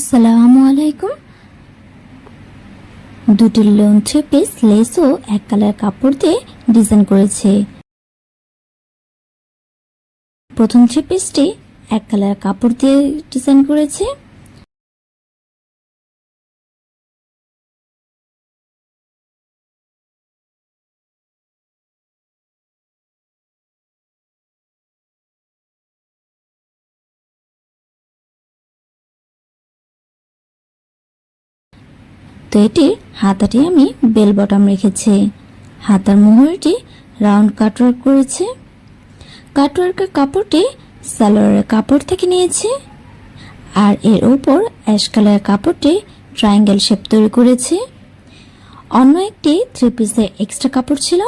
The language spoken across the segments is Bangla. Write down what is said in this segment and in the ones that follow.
আসসালামু আলাইকুম দুটি লং থ্রি পিস লেস ও এক কালার কাপড় দিয়ে ডিজাইন করেছে। প্রথম থ্রি পিসটি এক কালার কাপড় দিয়ে ডিজাইন করেছে। তো এটির হাতাটি আমি বেল বটম রেখেছি। হাতার মোহরটি রাউন্ড কাটওয়ার্ক করেছে। কাটওয়ার্কের কাপড়টি সালোয়ারের কাপড় থেকে নিয়েছি। আর এর ওপর অ্যাশ কালারের কাপড়টি ট্রায়াঙ্গেল শেপ তৈরি করেছি। অন্য একটি থ্রি পিসের এক্সট্রা কাপড় ছিল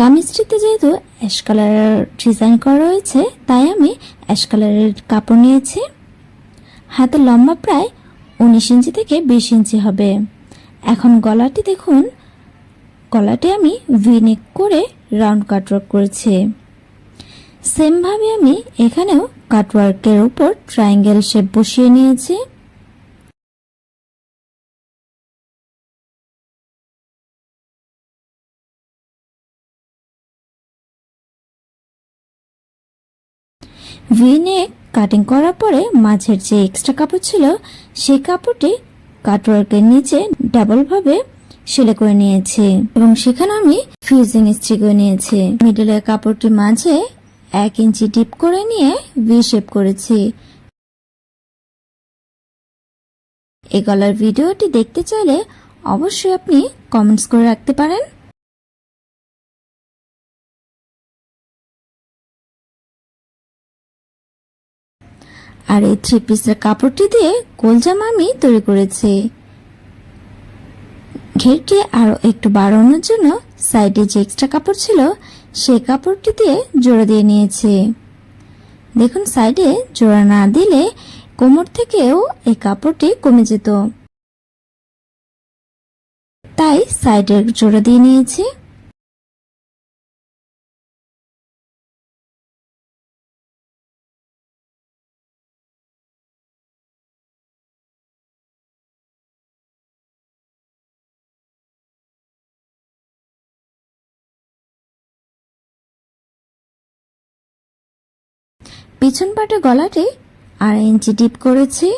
কামিজটিতে যেহেতু অ্যাশ কালারের ডিজাইন করা রয়েছে, তাই আমি অ্যাশ কালারের কাপড় নিয়েছি। হাতের লম্বা প্রায় উনিশ ইঞ্চি থেকে বিশ ইঞ্চি হবে। এখন গলাটি দেখুন, গলাটি আমি ভিনেক করে রাউন্ড কাটওয়ার্ক করেছি। সেমভাবে আমি এখানেও কাটওয়ার্কের উপর ট্রায়াঙ্গেল শেপ বসিয়ে নিয়েছি। ভিনেক কাটিং করার পরে মাঝের যে এক্সট্রা কাপড় ছিল, সেই কাপড়টি কাটওয়ার্কের নিচে ডাবল ভাবে সেলাই করে নিয়েছি এবং সেখানে আমি ফিউজিং স্ট্রি করে নিয়েছি। মিডলের কাপড়টি মাঝে এক ইঞ্চি ডিপ করে নিয়ে ভি শেপ করেছি। এই গলার ভিডিওটি দেখতে চাইলে অবশ্যই আপনি কমেন্টস করে রাখতে পারেন। আর এই থ্রি পিসের কাপড়টি দিয়ে গোলজামা আমি তৈরি করেছি। ঘেরটি আরও একটু বাড়ানোর জন্য সাইডে যে এক্সট্রা কাপড় ছিল, সেই কাপড়টি দিয়ে জোড়া দিয়ে নিয়েছি। দেখুন সাইডে জোড়া না দিলে কোমর থেকেও এই কাপড়টি কমে যেত। তাই সাইডের জোড়া দিয়ে নিয়েছি। পিছন পাটে গলাটি আড়াই ইঞ্চি ডিপ করেছি।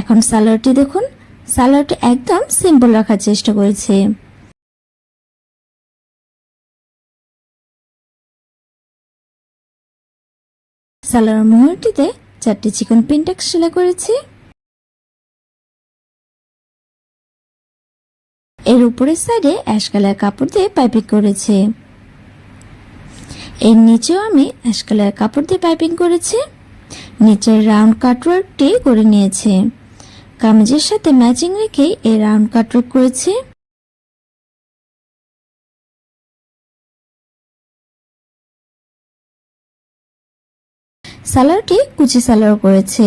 এখন সালোয়ারটি দেখুন। সালোয়ারটি একদম সিম্পল রাখার চেষ্টা করেছি। সালোয়ার মোহরটিতে চারটি চিকন পিনটেক্স সেলাই করেছি। এর উপরের সাইডে অ্যাশ কালার কাপড় দিয়ে পাইপিং করেছি। এর নিচেও আমি অ্যাশ কালার কাপড় দিয়ে পাইপিং করেছি। নিচের রাউন্ড কাটওয়ার্কটি করে নিয়েছি। কামিজের সাথে ম্যাচিং রেখে এই রাউন্ড কাটওয়ার্ক করেছি। সালোয়ারটি কুচি সালোয়ার করেছে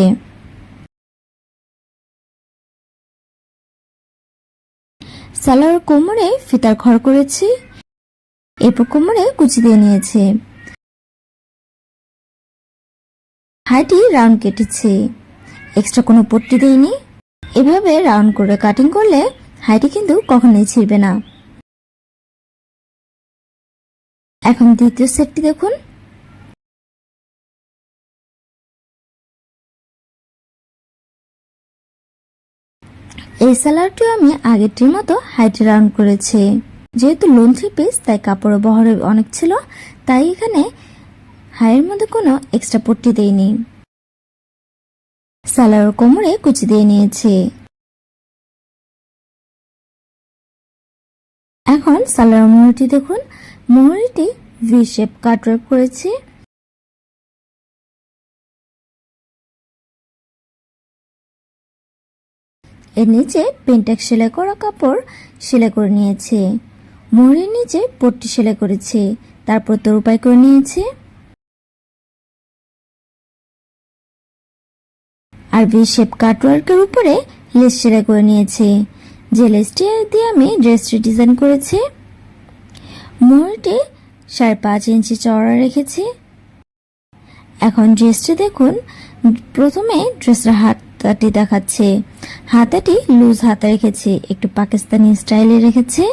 সালোয়ার কোমরে ফিতার ঘর করেছি, এরপর কোমরে কুচি দিয়ে নিয়েছে। হাইটি রাউন্ড কেটেছি, এক্সট্রা কোনো পট্টি দেয়নি এভাবে রাউন্ড করে কাটিং করলে হাইটি কিন্তু কখনোই ছিঁড়বে না। এখন দ্বিতীয় সেটটি দেখুন। এই সালোয়ারটিও আমি আগেরটির মতো হাইট রাউন্ড করেছি। যেহেতু লোন থ্রি পিস, তাই কাপড়ের বহরে অনেক ছিল, তাই এখানে হাইয়ের মধ্যে কোনো এক্সট্রা পট্টি দেইনি। সালোয়ার কোমরে কুচি দিয়ে নিয়েছি। এখন সালোয়ার মোহরটি দেখুন। মোহরটি ভি শেপ কাটওয়ার্ক করেছি। এর নিচে পেন্টাক সেলাই করা কাপড় সেলাই করে নিয়েছে। মোহরের নিচে পট্টি সেলাই করেছে। তারপর তোর উপায় করে নিয়েছে। আর ভি শেপ কাটওয়ার্কের উপরে লেস সেলাই করে নিয়েছে। যে লেসটি দিয়ে আমি ড্রেসটি ডিজাইন করেছি মোহরটি সাড়ে পাঁচ ইঞ্চি চওড়া রেখেছি। এখন ড্রেসটি দেখুন। প্রথমে ড্রেসের হাতাটি দেখাচ্ছে। হাতাটি লুজ হাতা রেখেছে, একটু পাকিস্তানি স্টাইলে রেখেছে।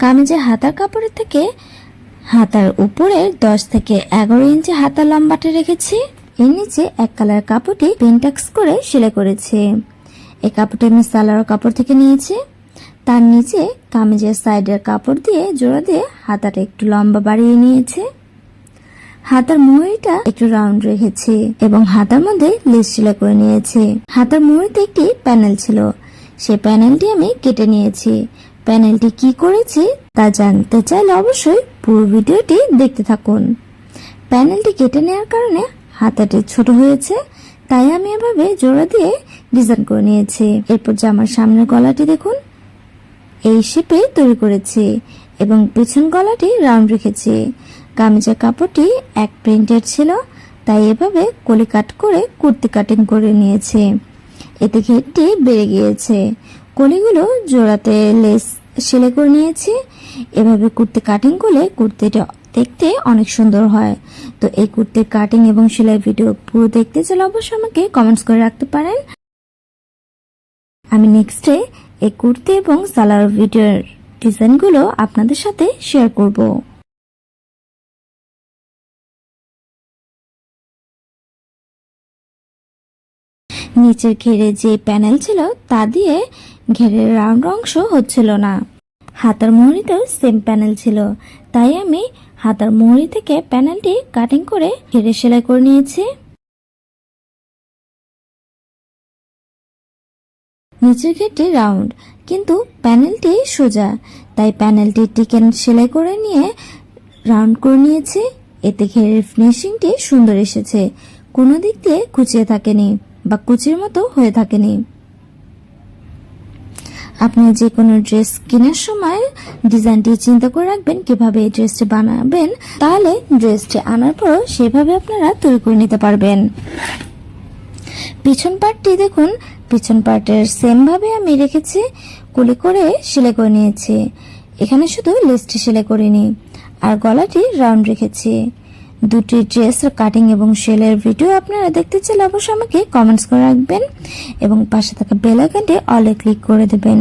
কামিজের হাতার কাপড়ের থেকে হাতার উপরে দশ থেকে এগারো ইঞ্চি হাতা লম্বাটে রেখেছি। এর নিচে এক কালার কাপড়টি পেন্টাক্স করে সেলাই করেছে। এই কাপড়টি আমি সালোয়ার কাপড় থেকে নিয়েছি। তার নিচে কামিজের সাইডের কাপড় দিয়ে জোড়া দিয়ে হাতাটা একটু লম্বা বাড়িয়ে নিয়েছে। হাতার মুহুরিটা একটু রাউন্ড রেখেছি এবং হাতার মধ্যে লেস সেলাই করে নিয়েছি। হাতার মুহুরিতে একটি প্যানেল ছিল। সেই প্যানেলটি আমি কেটে নিয়েছি। প্যানেলটি কি করেছি তা জানতে চাইলে অবশ্যই পুরো ভিডিওটি দেখতে থাকুন। প্যানেলটি কেটে নেওয়ার কারণে হাতাটি ছোট হয়েছে, তাই আমি এভাবে জোড়া দিয়ে ডিজাইন করে নিয়েছি। এরপর জামার সামনের গলাটি দেখুন, এই শেপে তৈরি করেছি এবং পিছন গলাটি রাউন্ড রেখেছি। কামিজের কাপড়টি এক প্রিন্টের ছিল, তাই এভাবে কলি কাট করে কুর্তি কাটিং করে নিয়েছি। এতে ঘেরটি বেড়ে গিয়েছে। কলিগুলো জোড়াতে লেস সেলাই করে নিয়েছি। এভাবে কুর্তি কাটিং করলে কুর্তিটা দেখতে অনেক সুন্দর হয়। তো এই কুর্তির কাটিং এবং সেলাই ভিডিও পুরো দেখতে চাইলে অবশ্যই আমাকে কমেন্টস করে রাখতে পারেন। আমি নেক্সটে এই কুর্তি এবং সালার ভিডিওর ডিজাইনগুলো আপনাদের সাথে শেয়ার করব। নিচের ঘেরে যে প্যানেল ছিল, তা দিয়ে ঘেরের রাউন্ড অংশ হচ্ছিল না। হাতার মোহরিতেও সেম প্যানেল ছিল। তাই আমি হাতার মোহরি থেকে প্যানেলটি কাটিং করে ঘেরে সেলাই করে নিয়েছি। নিচের ঘেরটি রাউন্ড, কিন্তু প্যানেলটি সোজা। তাই প্যানেলটি টিকেন সেলাই করে নিয়ে রাউন্ড করে নিয়েছি। এতে ঘেরের ফিনিশিংটি সুন্দর এসেছে। কোনো দিক দিয়ে কুচিয়ে থাকেনি। বা কুচির মতো হয়ে থাকেনি। আপনি যে কোনো ড্রেস কেনার সময় ডিজাইনটি চিন্তা করে রাখবেন, কীভাবে এই ড্রেসটি বানাবেন, তাহলে ড্রেসটি আনার পর সেভাবে আপনারা তৈরি করে নিতে পারবেন। পিছন পার্টটি দেখুন, পিছন পার্টের সেম ভাবে আমি রেখেছি, কুলি করে সেলাই করে নিয়েছি। এখানে শুধু লেসটি সেলাই করিনি, আর গলাটি রাউন্ড রেখেছি। দুটি ড্রেস কাটিং এবং সেলের ভিডিও আপনারা দেখতে চাইলে অবশ্যই আমাকে কমেন্টস করে রাখবেন এবং পাশে থাকা বেল আইকনটি অলে ক্লিক করে দেবেন।